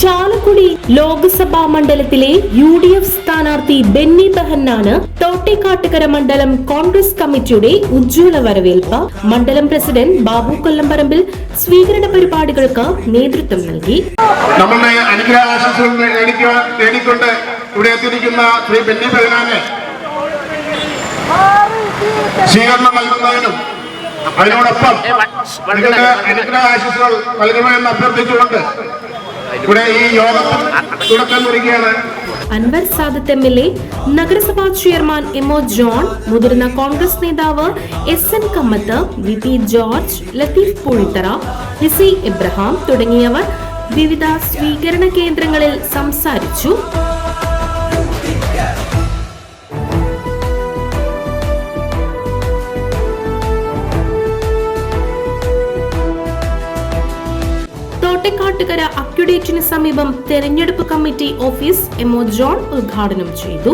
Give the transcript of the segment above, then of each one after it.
ചാലക്കുടി ലോക്സഭാ മണ്ഡലത്തിലെ U D F സ്ഥാനാർത്ഥി ബെന്നി ബെഹന്നാണ് തോട്ടേക്കാട്ടുകര മണ്ഡലം കോൺഗ്രസ് കമ്മിറ്റിയുടെ ഉജ്ജ്വല വരവേൽപ്പ്. മണ്ഡലം പ്രസിഡന്റ് ബാബു കൊല്ലംപറമ്പിൽ സ്വീകരണ പരിപാടികൾക്ക് നേതൃത്വം നൽകി. നമ്മളുടെ അനുഗ്രഹ ആശംസകൾ നേടിക്കുവാൻ നേടിക്കൊണ്ട് ഇവിടെ എത്തിയിരിക്കുന്ന ശ്രീ ബെന്നി ബഹനാനെ സ്വീകരണം നൽകുന്നതിനും അതിനോടൊപ്പം നിങ്ങളുടെ അനുഗ്രഹ ആശംസകൾ നൽകണമെന്ന് അഭ്യർത്ഥിച്ചുകൊണ്ട് ഇവിടെ ഈ യോഗം തുടക്കം കുറിക്കുകയാണ്. Anwar Sadath M L A നഗരസഭാ ചെയർമാൻ എം ഒ ജോൺ മുതിർന്ന കോൺഗ്രസ് നേതാവ് S N Kammath V P George Latheef Poozhithara ഹിസി Ibrahim തുടങ്ങിയവർ വിവിധ സ്വീകരണ കേന്ദ്രങ്ങളിൽ സംസാരിച്ചു. തോട്ടക്കാട്ടുകര അക്യുഡേറ്റിന് സമീപം തെരഞ്ഞെടുപ്പ് committee office M O John ഉദ്ഘാടനം ചെയ്തു.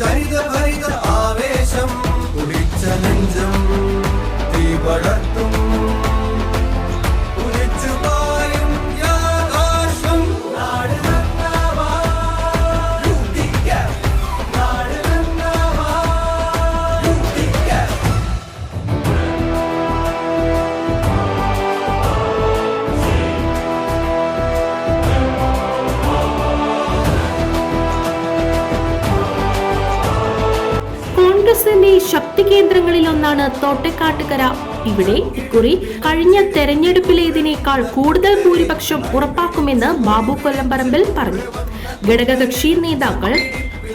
ചരിത ഭരിത ആവേശം. കുടിച്ച നെഞ്ചം തീ പടർത്തും കോൺഗ്രസിന്റെ ശക്തി കേന്ദ്രങ്ങളിലൊന്നാണ് തോട്ടക്കാട്ടുകര. ഇവിടെ ഇക്കുറി കഴിഞ്ഞ തെരഞ്ഞെടുപ്പിലേതിനേക്കാൾ കൂടുതൽ ഭൂരിപക്ഷം ഉറപ്പാക്കുമെന്ന് ബാബു കൊല്ലംപറമ്പിൽ പറഞ്ഞു. ഘടകകക്ഷി നേതാക്കൾ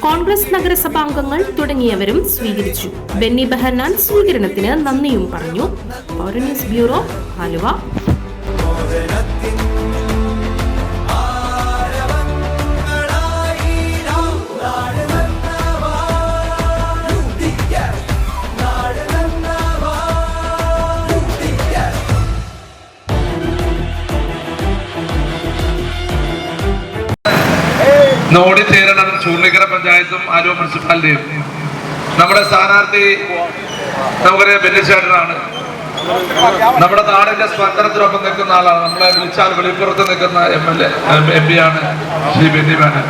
കോൺഗ്രസ് നഗരസഭാംഗങ്ങൾ തുടങ്ങിയവരും സ്വീകരിച്ചു. ബെന്നി ബെഹനാൻ സ്വീകരണത്തിന് നന്ദിയും പറഞ്ഞു. ബ്യൂറോ ആലുവ. ഇന്ന് ഓടിച്ചേരണം ചൂർണിക്കര പഞ്ചായത്തും ആലുവ മുനിസിപ്പാലിറ്റിയും. നമ്മുടെ സ്ഥാനാർത്ഥി നമുക്കറിയാം ബെന്നിച്ചേട്ടനാണ്. നമ്മുടെ നാടിന്റെ സ്പന്ദനത്തിനൊപ്പം നിൽക്കുന്ന ആളാണ്. നമ്മളെ വിളിച്ചാൽ വെളിപ്പുറത്ത് നിൽക്കുന്ന M L A M P ആണ് ശ്രീ ബെന്നി ബാനൻ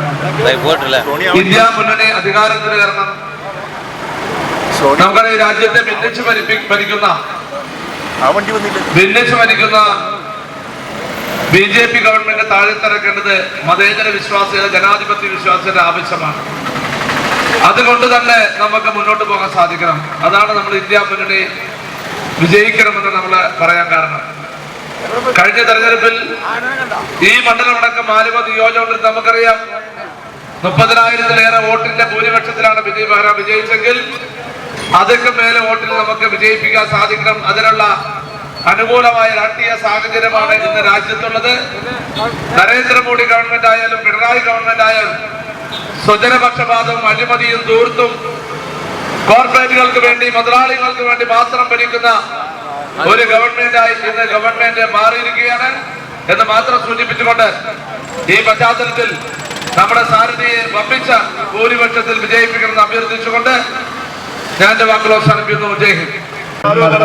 ഇന്ത്യ മുന്നണി അധികാരത്തിൽ കാരണം നമുക്കറിയാം രാജ്യത്തെ ഭിന്നിച്ച് ഭരിപ്പി- ഭരിക്കുന്ന ഭിന്നിച്ച് ഭരിക്കുന്ന ബി ജെ പി ഗവൺമെന്റ് താഴെത്തിറക്കേണ്ടത് മതേതര വിശ്വാസികളുടെ ജനാധിപത്യ വിശ്വാസികളുടെ ആവശ്യമാണ്. അതുകൊണ്ട് തന്നെ നമുക്ക് മുന്നോട്ട് പോകാൻ സാധിക്കണം. അതാണ് നമ്മൾ ഇന്ത്യ മുന്നണി വിജയിക്കണമെന്ന് നമ്മൾ പറയാൻ കാരണം. കഴിഞ്ഞ തെരഞ്ഞെടുപ്പിൽ ഈ മണ്ഡലമടക്കം ആലുവ നിയോജകമണ്ഡലത്തിൽ നമുക്കറിയാം. മുപ്പതിനായിരത്തിലേറെ വോട്ടിന്റെ ഭൂരിപക്ഷത്തിലാണ് വിജയ് ബെഹ്റ വിജയിച്ചെങ്കിൽ അതൊക്കെ മേലെ വോട്ടിൽ നമുക്ക് വിജയിപ്പിക്കാൻ സാധിക്കണം. അതിനുള്ള അനുകൂലമായ രാഷ്ട്രീയ സാഹചര്യമാണ് ഇന്ന് രാജ്യത്തുള്ളത്. നരേന്ദ്രമോദി ഗവൺമെന്റ് ആയാലും പിണറായി ഗവൺമെന്റ് ആയാലും സ്വജനപക്ഷപാതവും അഴിമതിയും ദൂർത്തും കോർപ്പറേറ്റുകൾക്ക് വേണ്ടി മുതലാളികൾക്ക് വേണ്ടി മാത്രം ഭരിക്കുന്ന ഒരു ഗവൺമെന്റായി ഇന്ന് ഗവൺമെന്റ് മാറിയിരിക്കുകയാണ് എന്ന് മാത്രം സൂചിപ്പിച്ചുകൊണ്ട് ഈ പശ്ചാത്തലത്തിൽ നമ്മുടെ സാരഥിയെ വമ്പിച്ച ഭൂരിപക്ഷത്തിൽ വിജയിപ്പിക്കണമെന്ന് അഭ്യർത്ഥിച്ചുകൊണ്ട് ഞാൻ എന്റെ വാക്കുകൾ അവസാനിപ്പിക്കുന്നു. ജയ് ഹിന്ദ്.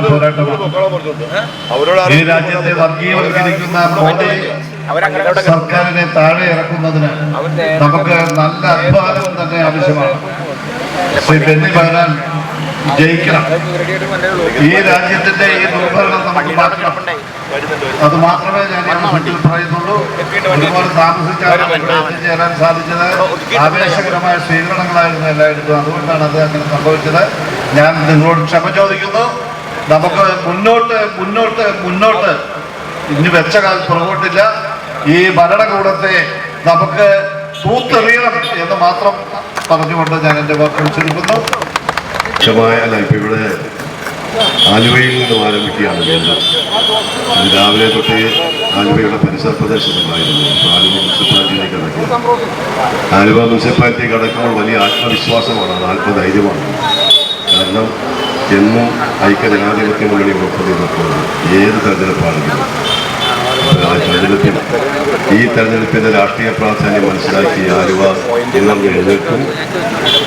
പോരാട്ടമാണ് ഈ രാജ്യത്തെ വർഗീയവൽക്കരിക്കുന്ന മോദി സർക്കാരിനെ താഴെ ഇറക്കുന്നതിന് നമുക്ക് നല്ല അധ്വാനവും തന്നെ ആവശ്യമാണ്. ശ്രീ ബെന്നി ബഹനാൻ ജയിക്കണം. ഈ രാജ്യത്തിന്റെ ഈ ദുർഭരണം നമുക്ക് മാറ്റണം. അത് മാത്രമേ ഞാൻ മട്ടിൽ പറയുന്നുള്ളൂ. ഒരുപാട് താമസിച്ചാലും ചേരാൻ എത്തിച്ചേരാൻ സാധിച്ചത് ആവേശകരമായ സ്വീകരണങ്ങളായിരുന്നു എല്ലായിടത്തും. അതുകൊണ്ടാണ് അത് അങ്ങനെ സംഭവിച്ചത്. ഞാൻ നിങ്ങളോട് ക്ഷമ ചോദിക്കുന്നു. നമുക്ക് മുന്നോട്ട് മുന്നോട്ട് മുന്നോട്ട്. ഇനി വെച്ച കാലം പുറകോട്ടില്ല. ഈ ഭരണകൂടത്തെ നമുക്ക് തൂത്തെറിയണം എന്ന് മാത്രം പറഞ്ഞുകൊണ്ട് ഞാൻ എന്റെ വാക്കുകൾ ചുരുക്കുന്നു ഇവിടെ ആലുവയിൽ നിന്നും ആരംഭിക്കുകയാണ് കേന്ദ്രം. ഇത് രാവിലെ തൊട്ടേ ആലുവയുടെ പരിസര പ്രദേശത്തുണ്ടായിരുന്നു. ആലുവ മുനിസിപ്പാലിറ്റിയിലേക്ക് അടക്കും ആലുവ മുനിസിപ്പാലിറ്റി അടക്കുമ്പോൾ വലിയ ആത്മവിശ്വാസമാണ് അത് ആത്മധൈര്യമാണ്. കാരണം എന്നും ഐക്യ ജനാധിപത്യ മുന്നണി നിൽക്കുന്നത് ഏത് തെരഞ്ഞെടുപ്പാണെങ്കിലും തെരഞ്ഞെടുപ്പിൽ ഈ തെരഞ്ഞെടുപ്പിന്റെ രാഷ്ട്രീയ പ്രാധാന്യം മനസ്സിലാക്കി ആലുവ എല്ലാം എഴുന്നേൽക്കും.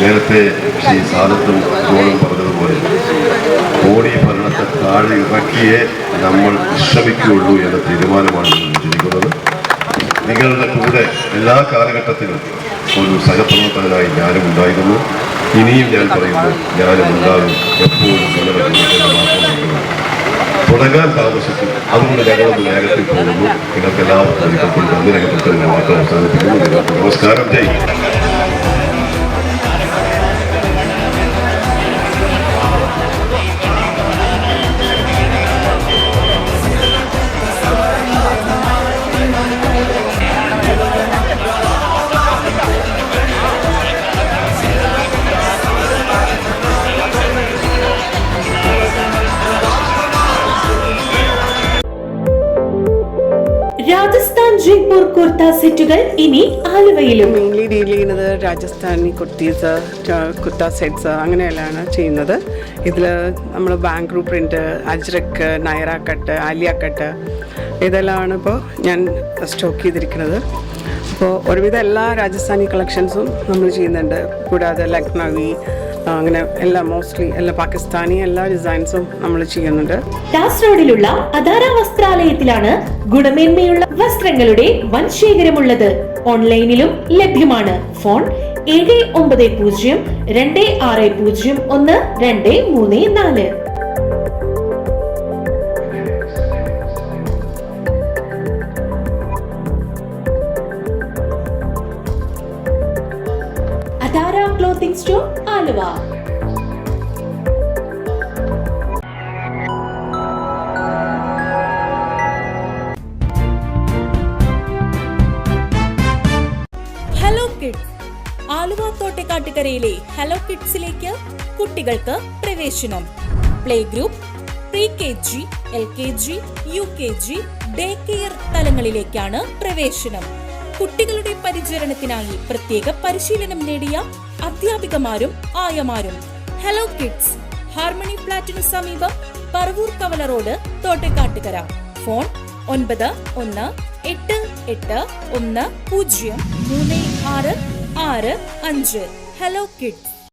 നേരത്തെ ശ്രീ സാധത്തും ജോണും പറഞ്ഞതുപോലെ മോഡി ഭരണത്തെ താഴെ ഇറക്കിയേ നമ്മൾ വിശ്രമിക്കുകയുള്ളൂ എന്ന തീരുമാനമാണ് ചിന്തിക്കുന്നത് നിങ്ങളുടെ കൂടെ എല്ലാ കാലഘട്ടത്തിലും ഒരു സഹപ്രവർത്തകനായി ഞാനും ഉണ്ടായിരുന്നു. ഇനിയും ഞാൻ പറയുന്നു ഞാനും ഉണ്ടാകും എപ്പോഴും. തുടങ്ങാൻ താമസിച്ചു അതുകൊണ്ട് ഞങ്ങളൊന്ന് വേഗത്തിൽ പോകുന്നു. നിങ്ങൾക്ക് എല്ലാവർക്കും ഒരിക്കൽ നന്ദി രേഖപ്പെടുത്തുന്ന. മാത്രം അവസാനിപ്പിക്കുന്നു. നമസ്കാരം. ജയ് കുർത്ത സെറ്റുകൾ ഇനി ആലുവയിലും. മെയിൻലി ഡീൽ ചെയ്യുന്നത് രാജസ്ഥാനി കുർത്തീസ് കുർത്ത സെറ്റ്സ് അങ്ങനെയെല്ലാമാണ് ചെയ്യുന്നത്. ഇതിൽ നമ്മൾ Bangalore print Ajrak Naira cut Alia cut ഇതെല്ലാമാണ് ഇപ്പോൾ ഞാൻ സ്റ്റോക്ക് ചെയ്തിരിക്കുന്നത്. അപ്പോൾ ഒരുവിധം എല്ലാ രാജസ്ഥാനി കളക്ഷൻസും നമ്മൾ ചെയ്യുന്നുണ്ട്. കൂടാതെ ലക്നവി അങ്ങനെ എല്ലാ മോസ്റ്റ്ലി എല്ലാ പാകിസ്ഥാനി എല്ലാ ഡിസൈൻസും നമ്മൾ ചെയ്യുന്നുണ്ട്. ടാസ് റോഡിലുള്ള അധാര വസ്ത്രാലയത്തിലാണ് ഗുണമേന്മയുള്ള വസ്ത്രങ്ങളുടെ വൻ ശേഖരമുള്ളത് ഓൺലൈനിലും ലഭ്യമാണ്. ഫോൺ ഏഴ് ഒമ്പത് പൂജ്യം രണ്ട് ആറ് പൂജ്യം ഒന്ന് രണ്ട് മൂന്ന് നാല്. ആലുവ ഹലോ കിഡ്സ് ആലുവ തോട്ടക്കാട്ടുകരയിലെ ഹലോ കിഡ്സിലേക്ക് കുട്ടികൾക്ക് പ്രവേശനം. Play group pre K G L K G U K G day care തലങ്ങളിലേക്കാണ് പ്രവേശനം. കുട്ടികളുടെ പരിചരണത്തിനായി പ്രത്യേക പരിശീലനം നേടിയ അധ്യാപികമാരും ആയമാരും. ഹലോ കിഡ്സ് ഹാർമണി ഫ്ലാറ്റിനു സമീപം പറവൂർ കവല റോഡ് തോട്ടക്കാട്ടുകര. ഫോൺ ഒൻപത് ഒന്ന് എട്ട് എട്ട് ഒന്ന് പൂജ്യം മൂന്ന് ആറ് ആറ് അഞ്ച്. Hello kids